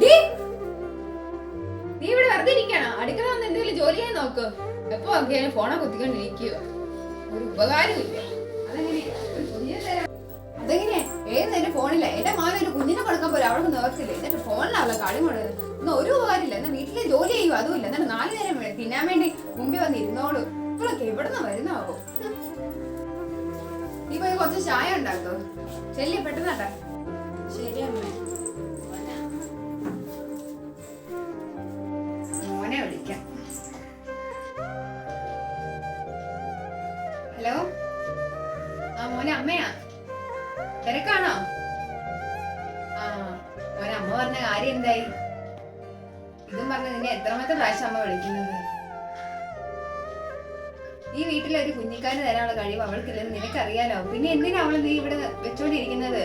D, നീ ഇവിടെ വെറുതെ ഇരിക്കണോ? അടുക്കള വന്ന് എന്തെങ്കിലും ജോലി ചെയ്യാൻ നോക്ക്. എപ്പോ നോക്കിയാലും ഫോണെ കുത്തിക്കൊണ്ടിരിക്കുക ഒരു ഉപകാരമില്ല അതെങ്ങനെ ഏത് നേരം ഫോണില്ല എന്റെ മകൻ ഒരു കുഞ്ഞിനെ കൊടുക്കാൻ പോലും അവൾക്ക് നിവർത്തില്ല എന്നിട്ട് ഫോണിലാവളെ കളി മുടങ്ങുന്നത്. ഇന്ന് ഒരു ഉപകാരമില്ല. എന്നാ വീട്ടിലെ ജോലി ചെയ്യുക അതുമില്ല. എന്നിട്ട് നാല് നേരം തിന്നാൻ വേണ്ടി മുമ്പിൽ വന്ന് ഇരുന്നോളൂ. ഇപ്പോഴൊക്കെ എവിടെ നിന്ന് വരുന്നാവോ നീ പോയി കുറച്ച് ചായ ഉണ്ടാക്കോ? ചെല്ലി പെട്ടെന്നാട്ടാ ശരി എന്തായി? ഇതും പറഞ്ഞ നിന്നെ എത്രാമത്തെ പ്രാവശ്യം അമ്മ വിളിക്കുന്നത്? ഈ വീട്ടിലെ ഒരു കുഞ്ഞിക്കാരന് തരാനുള്ള കഴിവ് അവൾക്കില്ലെന്ന് നിനക്കറിയാലോ? പിന്നെ എന്തിനാ അവൾ നീ ഇവിടെ വെച്ചോണ്ടിരിക്കുന്നത്?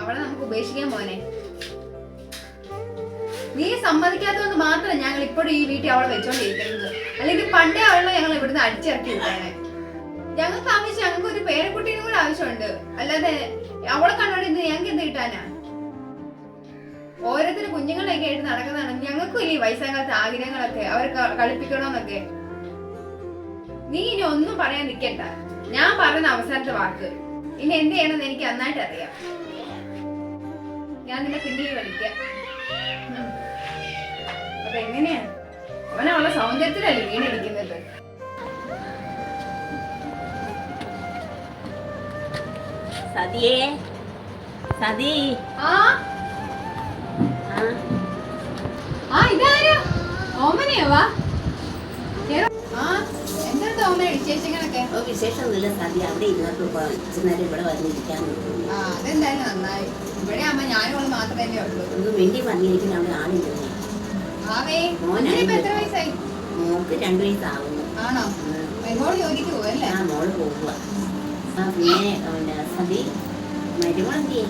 അവളെ നമുക്ക് ഉപേക്ഷിക്കാൻ പോനെ നീ സമ്മതിക്കാത്തതുകൊണ്ട് മാത്രം ഞങ്ങൾ ഇപ്പോഴും ഈ വീട്ടിൽ അവളെ വെച്ചോണ്ടിരിക്കുന്നത്. അല്ലെങ്കിൽ പണ്ടേ അവളെ ഞങ്ങൾ ഇവിടുന്ന് അടിച്ചിറക്കി വിട്ടേനെ. ഞങ്ങൾക്ക് ആവശ്യം ഞങ്ങൾക്ക് ഒരു പേരക്കുട്ടീനും കൂടെ ആവശ്യമുണ്ട്. അല്ലാതെ അവളെ കണ്ടോണ്ട് ഞങ്ങൾക്ക് എന്ത് കിട്ടാനാ? ഓരോരുത്തർ കുഞ്ഞുങ്ങളൊക്കെ ആയിട്ട് നടക്കുന്നതാണ്. ഞങ്ങൾക്കും ഇല്ലേ വയസ്സാകാലത്ത് ആഗ്രഹങ്ങളൊക്കെ അവർ കളിപ്പിക്കണമെന്നൊക്കെ. നീ ഇനി ഒന്നും പറയാൻ നിൽക്കണ്ട. ഞാൻ പറയുന്ന അവസാനത്തെ വാക്ക്. ഇനി എന്ത് ചെയ്യണമെന്ന് എനിക്ക് നന്നായിട്ട് അറിയാം. ഞാൻ നിന്നെ പിന്നെ വിളിക്കാം. അപ്പൊ എങ്ങനെയാണ് അവനവളെ സൗന്ദര്യത്തിലല്ലേ വീണിരിക്കുന്നത് സതിയേ. സതി. ആ? വിശേഷമൊന്നുമില്ല. സദ്യ അവിടെ ഇരുന്നിട്ട് ഇച്ചിരി ഇവിടെ വന്നിരിക്കാൻ അതെന്തായാലും നന്നായി. ഇവിടെ അമ്മ ഞാനും മാത്രമല്ലേ ഉള്ളൂ. ഒന്ന് വേണ്ടി വന്നിരിക്കുന്ന അവിടെ ആളില്ലേ. ആവേ മോനായി. എത്ര വയസ്സായി? മോക്ക് രണ്ടു വയസ്സാവുന്നു. ആണോ? ഉം. എന്നോട് ജോലിക്ക് പോവല്ലേ? ആ മോൾ പോവുക ആ പിന്നെ പിന്നെ സതി മരുമളെന്തിയേ?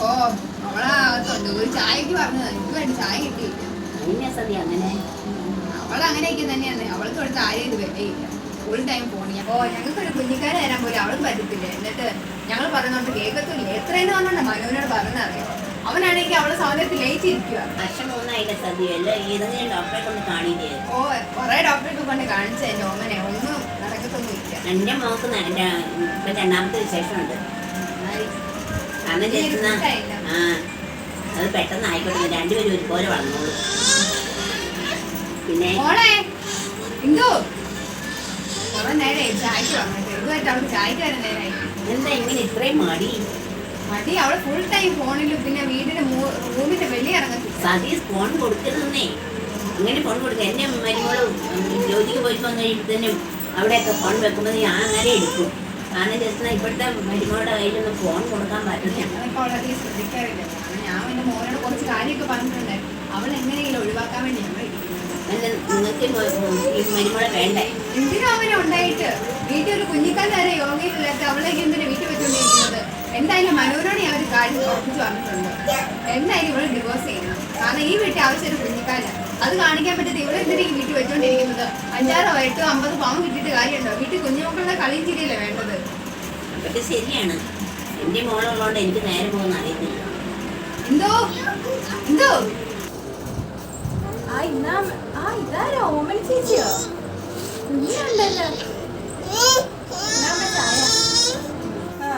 ഓ അവളാ അകത്തുണ്ട് ഒരു ചായക്ക് പറഞ്ഞത്. എനിക്ക് വേണ്ടി ചായ കിട്ടിയില്ല. അതിനെ സതി അങ്ങനെ? അവൾ അങ്ങനെയൊക്കെ തന്നെയാണ്. അവൾക്ക് അവിടുത്തെ ആരെയും ഇത് വിലയില്ല ഫുൾ ടൈം പോണി അപ്പോ ഞങ്ങൾക്ക് ഒരു കുഞ്ഞിക്കാരെ തരാൻ പോലും അവൾക്ക് പറ്റത്തില്ല. എന്നിട്ട് ഞങ്ങൾ പറയുന്നോണ്ട് കേൾക്കത്തില്ല എത്രയെന്ന് പറഞ്ഞോണ്ട് മനുവിനോട് പറഞ്ഞറിയോ അവനാണെങ്കിൽ അവളെ സൗന്ദര്യത്തിൽ ലേറ്റ് വർഷം മൂന്നായില്ല ഏതെങ്കിലും ഡോക്ടറെ കൊണ്ട് ഓ കൊറേ ഡോക്ടറെ കൊണ്ട് കാണിച്ചു എന്റെ ഓമനെ ഒന്നും നടക്കത്തൊന്നും ഇല്ല എന്റെ മോക്ക് എന്റെ രണ്ടാമത്തെ വിശേഷമുണ്ട്. ഒരു. ആ അത് പെട്ടെന്ന് ആയിക്കോട്ടെ രണ്ടുപേരും ഒരുപോലെ വളർന്നോളൂ. പിന്നെ എന്തോ ഇങ്ങനെ ഇത്രയും മടി? മതി അവൾ ഫുൾ ടൈം ഫോണിലും പിന്നെ വീടിന്റെ റൂമിന്റെ വെളിയിൽ ഇറങ്ങത്തില്ല. സതീഷ് ഫോൺ കൊടുക്കരുതെന്നേ അങ്ങനെ ഫോൺ കൊടുക്കുക എന്നെ മരുമോൾ ജോലിക്ക് പോയിട്ട് വന്നു കഴിയുമ്പോഴത്തേനും അവിടെയൊക്കെ ഫോൺ വെക്കുമ്പോൾ ഞാൻ അങ്ങനെ എടുക്കും. കാരണം ജസ്റ്റ് ഇപ്പോഴത്തെ മരുമോളുടെ കയ്യിലൊന്നും ഫോൺ കൊടുക്കാൻ പറ്റില്ല. ഞാൻ എന്റെ മോനോട് കുറച്ച് കാര്യമൊക്കെ പറഞ്ഞിട്ടുണ്ട് അവൾ എങ്ങനെയെങ്കിലും ഒഴിവാക്കാൻ വേണ്ടി അല്ല നിങ്ങൾക്ക് മരുമോളെ വേണ്ടേ? എന്തിനാ അവനെ ഉണ്ടായിട്ട്? വീട്ടിൽ ഒരു കുഞ്ഞിക്കാൽ വരെ യോഗയിലില്ലാത്ത അവളേക്ക് എന്തിനാ വീട്ടിൽ വെച്ചുകൊണ്ടിരിക്കുന്നത് എന്തായാലും മനോരോട് ഞാൻ ഒരു കാര്യം ഉറപ്പിച്ചു പറഞ്ഞിട്ടുണ്ട്. എന്തായാലും ഇവൾ ഡിവോഴ്സ് ചെയ്യണം. കാരണം ഈ വീട്ടിൽ ആവശ്യം ഒരു കുഞ്ഞിക്കാല. അത് കാണിക്കാൻ പറ്റാത്ത ഇവിടെ എന്തിനാ ഈ വീട്ടിൽ വെച്ചുകൊണ്ടിരിക്കുന്നത് അഞ്ചാറോ എട്ടോ അമ്പത് പാവം കിട്ടിയിട്ട് കാര്യമുണ്ടോ? വീട്ടിൽ കുഞ്ഞുമക്കളുടെ കളിയും ചിരിയല്ലേ വേണ്ടത്? അതൊക്കെ ശരിയാണ്. എന്റെ മോളുള്ളതുകൊണ്ട് എനിക്ക് നേരെ പോകുന്ന അറിയത്തില്ല. എന്തോ? എന്തോ ആ ഇന്നാ ആ ഇതാരോ ഓമന ചേച്ചിയോ കുഞ്ഞുണ്ടല്ലോ ഇന്നാമ്മ ചായ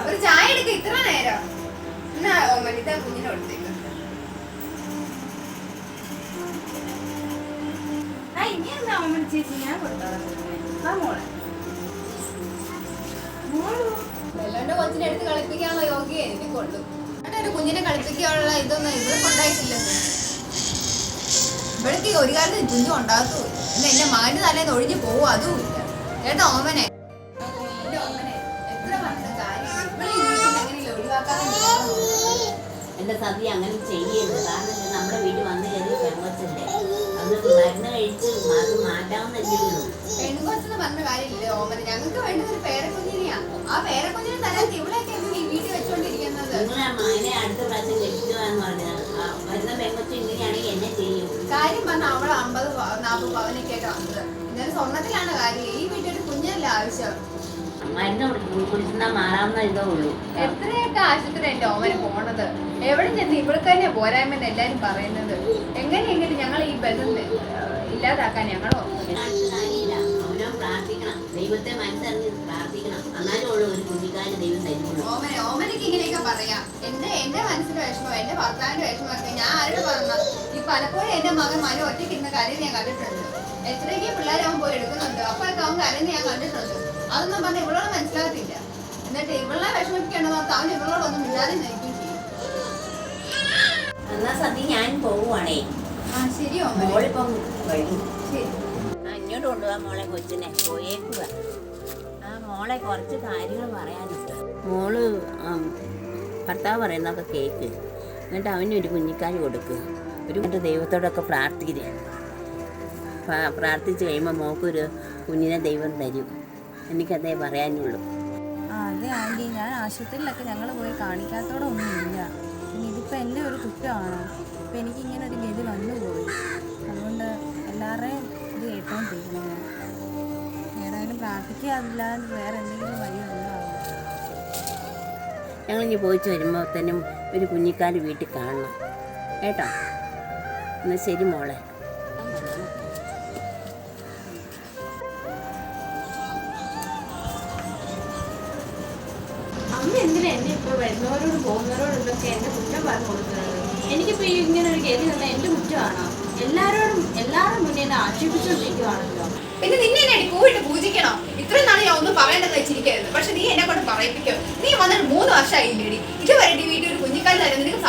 ഒരു ചായ എടുക്ക ഇത്ര നേരം. എന്നാ ഓമനിത കുഞ്ഞിനെ കൊടുത്തേക്ക്. ആ ഇനി എന്താ ഓമന ചേച്ചി? ഞാൻ കൊടുത്തോളാം. ആ മോളെ. വെള്ളന്റെ കൊച്ചിനെ എടുത്ത് കളിപ്പിക്കാനുള്ള യോഗ്യ എനിക്ക് കൊണ്ടു. എന്നിട്ട് ഒരു കുഞ്ഞിനെ കളിപ്പിക്കാനുള്ള ഇതൊന്നും ഇവിടെ കൊണ്ടായിട്ടില്ലെന്ന് ഇവിടേക്ക് ഒരു കാലത്ത് കുഞ്ഞു ഉണ്ടാകത്തുമില്ല എന്നാ എന്റെ മകന്റെ തലേന്ന് ഒഴിഞ്ഞു പോവും അതുമില്ല കേട്ടോ ഓമനെ? എന്റെ സതി അങ്ങനെ ചെയ്യരുത്. കാരണം നമ്മുടെ വീട്ടിൽ വന്നു കയറി പെൺകൊച്ചല്ലേ അത് മരുന്ന് കഴിച്ച് അത് മാറ്റാവുന്നല്ലേ പെൺകൊച്ചെന്ന് പറഞ്ഞ കാര്യമില്ലേ ഓമന. ഞങ്ങൾക്ക് വേണ്ടത് ഒരു പേരക്കുഞ്ഞിനെയാ. ആ പേരക്കുഞ്ഞിനെ തരാൻ ഇവിടെയൊക്കെ വീട്ടിൽ വെച്ചോണ്ടിരിക്കുന്നത്? നിങ്ങളെ മകനെ അടുത്ത പ്രാവശ്യം പറഞ്ഞാൽ ആ വരുന്ന പെങ്ങച്ച ഇങ്ങനെയാണെങ്കിൽ എന്നെ ചെയ്യും കാര്യം പറഞ്ഞ അവൾ അമ്പത് നാപ്പത് പവനൊക്കെ ആയിട്ട് വന്നത്. ഇന്നലെ സ്വർണത്തിലാണ് കാര്യം. ഈ വീട്ടിൽ കുഞ്ഞല്ലേ ആവശ്യം? മരുന്ന് കുടിച്ചാൽ മാറാവുന്ന ഇതേ ഉള്ളൂ. എത്രയൊക്കെ ആശുപത്രി എന്റെ ഓമന് പോണത്? എവിടെ ചെന്ന് ഇവൾക്ക് തന്നെ പോരായ്മെന്ന് എല്ലാരും പറയുന്നത്. എങ്ങനെയെങ്കിലും ഞങ്ങൾ ഈ ബന്ധം ഇല്ലാതാക്കാൻ ഞങ്ങളോ? പ്രാർത്ഥിക്കണം. ദൈവത്തെ മനസ്സറിഞ്ഞ് പ്രാർത്ഥിക്കണം എന്നാലും ഉള്ളൂ ഒരു കുഞ്ഞിക്കാൽ ദൈവം ഓമന ഓമനക്ക് ഇങ്ങനെയൊക്കെ പറയാം. എന്റെ എന്റെ വിഷമം എന്റെ ഭർത്താവിന്റെ വിഷമമൊക്കെ ഞാൻ ആരോട് പറഞ്ഞ ഈ പലപ്പോഴും എന്റെ മകൻ മനു ഒറ്റയ്ക്ക് ഇരുന്ന കാര്യം ഞാൻ കണ്ടിട്ടുണ്ട്. എത്രയൊക്കെ പിള്ളേർ അവൻ പോയി എടുക്കുന്നുണ്ട്. അപ്പോഴൊക്കെ അവൻ കരഞ്ഞ് ഞാൻ കണ്ടിട്ടുണ്ട്. അതൊന്നും പറഞ്ഞ ഇവളോട് മനസ്സിലാകത്തില്ല. എന്നിട്ട് ഇവളെ വിഷമിപ്പിക്കണമെന്ന് അവൻ ഇവളോടൊന്നും ഇല്ലാതെ നയിക്കും ചെയ്യും. എന്നാ സതി ഞാൻ പോവുകയാണേ ആ ശരി ഓമന. മോളിപ്പം വഴി ശരി. ആ, ഇങ്ങോട്ട് കൊണ്ടുപോകാൻ മോളെ കൊച്ചിനെ. പോയേക്കുക മോളെ കുറച്ച് കാര്യങ്ങൾ പറയാനുണ്ട്. മോൾ ഭർത്താവ് പറയുന്നതൊക്കെ കേക്ക്. എന്നിട്ട് അവന് ഒരു കുഞ്ഞിക്കാൽ കൊടുക്കുക ഒരു എന്നിട്ട് ദൈവത്തോടൊക്കെ പ്രാർത്ഥിക്കുക പ്രാ- പ്രാർത്ഥിച്ച് കഴിയുമ്പോൾ മോക്കൊരു കുഞ്ഞിനെ ദൈവം തരും. എനിക്കതേ പറയാനുള്ളൂ. ആ അതെ ആന്റി ഞാൻ ആശുപത്രിയിലൊക്കെ ഞങ്ങൾ പോയി കാണിക്കാത്തോടെ ഒന്നുമില്ല. ഇനി ഇതിപ്പോൾ എന്റെ ഒരു കുറ്റമാണോ? ഇപ്പം എനിക്ക് ഇങ്ങനെ ഒരു ഗതി വന്നുപോയി. അതുകൊണ്ട് പ്രാർത്ഥിക്കുക അല്ലാതെ വേറെ എന്തെങ്കിലും വഴിയുണ്ടോ ഞങ്ങളിനി പോയിച്ച് വരുമ്പോഴത്തേനും ഒരു കുഞ്ഞിക്കാൽ വീട്ടിൽ കാണണം. കേട്ടോ? എന്നാൽ ശരി മോളെ. അമ്മ എന്തിനാ എന്നെ ഇപ്പോൾ വരുന്നവരോട് പോകുന്നവരോടൊക്കെ എന്റെ കുറ്റം പറഞ്ഞു കൊടുക്കുന്നത്? എനിക്കിപ്പോൾ ഈ ഇങ്ങനെ ഒരു ഗതി വന്നാൽ എന്റെ കുറ്റമാണോ? എല്ലാവരോടും എല്ലാവരുടെ മുന്നേ എന്നെ ആക്ഷേപിച്ചുകൊണ്ടിരിക്കുവാണല്ലോ. പിന്നെ നിന്നെ എന്നെ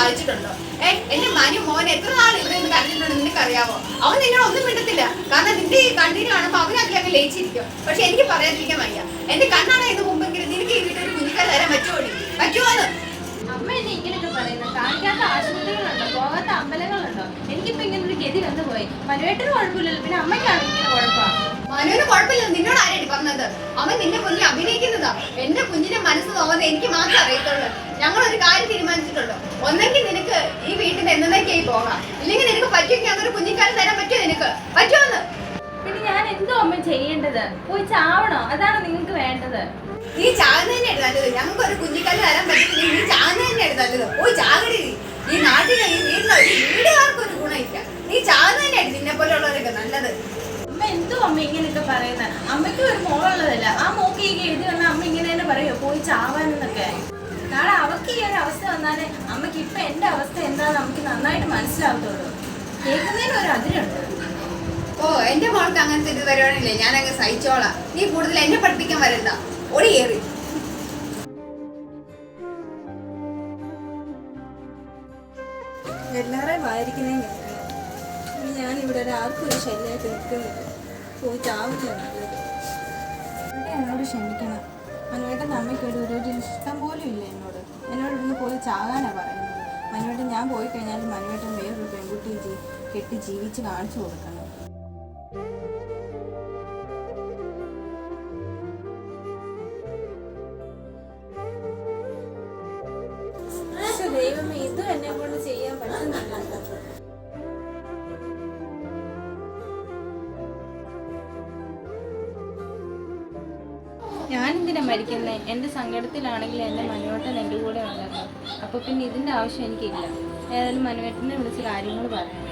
നിനക്ക് ഏ എന്റെ മനു മോൻ എത്ര നാൾ ഇവിടെ നിന്ന് കണ്ടിട്ടുണ്ടെന്ന് നിനക്ക് അറിയാവോ അവൻ നിന്നോട് ഒന്നും മിണ്ടത്തില്ല. കാരണം നിന്റെ ഈ കണ്ണീര് കാണുമ്പോൾ അവൻ അതിലൊക്കെ ലയിച്ചിരിക്കും. പക്ഷെ എനിക്ക് പറയാതിരിക്കാൻ വയ്യ. എന്റെ കണ്ണാണ് ഇത് മുമ്പെങ്കിലും നിനക്ക് ഈ വീട്ടിൽ ഒരു കുഞ്ഞിക്കാൽ തരാൻ പറ്റുമോ പറ്റുമോന്ന് അമ്മ എന്നെ ഇങ്ങനെയൊക്കെ പറയുന്നത് കാണിക്കാത്ത ആശുപത്രികളുണ്ടോ? പോകാത്ത അമ്പലങ്ങളുണ്ടോ? എനിക്കിപ്പോ ഇങ്ങനെ ഒരു ഗതി വന്നു പോയി. മനുവേട്ടന് കുഴപ്പമില്ലല്ലോ. പിന്നെ അമ്മയ്ക്കാണ് ഇങ്ങനെ കുഴപ്പം? മനുവിന് കുഴപ്പമില്ല നിന്നോട് ആരാടി പറഞ്ഞത് അവൻ നിന്റെ മുന്നിൽ അഭിനയിക്കുന്നതാ. എന്റെ കുഞ്ഞിന്റെ മനസ്സ് തോന്നുന്നത് എനിക്ക് മാത്രമേ അറിയത്തുള്ളൂ. ഞങ്ങൾ ഒരു കാര്യം തീരുമാനിച്ചിട്ടുണ്ട്. ഒന്നെങ്കിൽ നിനക്ക് ഈ വീട്ടിൽ എന്നേക്കായി പോകാം. ഇല്ലെങ്കിൽ നിനക്ക് പറ്റുമെങ്കിൽ അതൊരു കുഞ്ഞിക്കാലം തരാൻ പറ്റുമോ നിനക്ക്? പറ്റുമോന്ന്. പിന്നെ ഞാൻ എന്തോ അമ്മ ചെയ്യേണ്ടത്? പോയി ചാവണോ? അതാണ് നിങ്ങൾക്ക് വേണ്ടത്? നീ ചാകുന്ന തന്നെ നല്ലത്. ഞങ്ങൾക്ക് ഒരു കുഞ്ഞിക്കാലം തരാൻ പറ്റില്ല നീ ചാകുന്ന തന്നെ നല്ലത്. പോയി ചാകടി. ഈ നാട്ടിലെ ഈ വീട്ടിലെ വീടുകാർക്ക് ഒരു ഗുണമില്ല. നീ ചാകുന്ന എടുത്തു നിന്നെ പോലെയുള്ളവരൊക്കെ നല്ലത്. അമ്മ എന്തോ അമ്മ ഇങ്ങനെയൊക്കെ പറയുന്നത്? അമ്മയ്ക്ക് ഒരു മോളുള്ളതല്ല. ആ മോക്ക് ഈ എഴുതി വന്നാൽ അമ്മ ഇങ്ങനെ തന്നെ പറയോ പോയി ചാവാനെന്നൊക്കെ നാളെ അവർക്ക് ഈ ഒരു അവസ്ഥ വന്നാലേ അമ്മയ്ക്ക് ഇപ്പൊ എന്റെ അവസ്ഥ എന്താ നമുക്ക് നന്നായിട്ട് മനസ്സിലാവത്തുള്ളൂ. കേൾക്കുന്നതിന് ഒരു അതിരുണ്ട്. ഓ എന്റെ മോൾക്ക് അങ്ങനത്തെ ഇത് വരുവാണില്ലേ ഞാൻ അങ്ങ് സഹിച്ചോളാം. നീ കൂടുതൽ എന്നെ പഠിപ്പിക്കാൻ വരണ്ട. ഒടിയേറി എല്ലാവരെയും വായിരിക്കുന്നതും കേൾക്കണം ഞാൻ ഒരു ആർക്കും ഒരു ശല്യമായിട്ട് നിൽക്കുന്നില്ല. പോയി ചാവുക എന്നോട് ക്ഷമിക്കണം? മനുവേട്ടന്റെ അമ്മയ്ക്ക് ഒരു ഒരു ഇഷ്ടം പോലും ഇല്ല എന്നോട്. എന്നോട് ഇവിടുന്ന് പോയി ചാകാനാണ് പറയുന്നത്. മനുവേട്ടൻ ഞാൻ പോയി കഴിഞ്ഞാൽ മനുവേട്ടൻ വേറൊരു പെൺകുട്ടിയെ കെട്ടി ജീവിച്ച് കാണിച്ചു കൊടുക്കണം. ഞാനെന്തിനാ മരിക്കുന്നത് എന്റെ സങ്കടത്തിലാണെങ്കിൽ എന്റെ മനുവേട്ടൻ എന്റെ കൂടെ ഉണ്ടല്ലോ അപ്പോൾ പിന്നെ ഇതിന്റെ ആവശ്യം എനിക്കില്ല. ഏതായാലും മനുവേട്ടനെ വിളിച്ച് കാര്യങ്ങൾ പറയാം.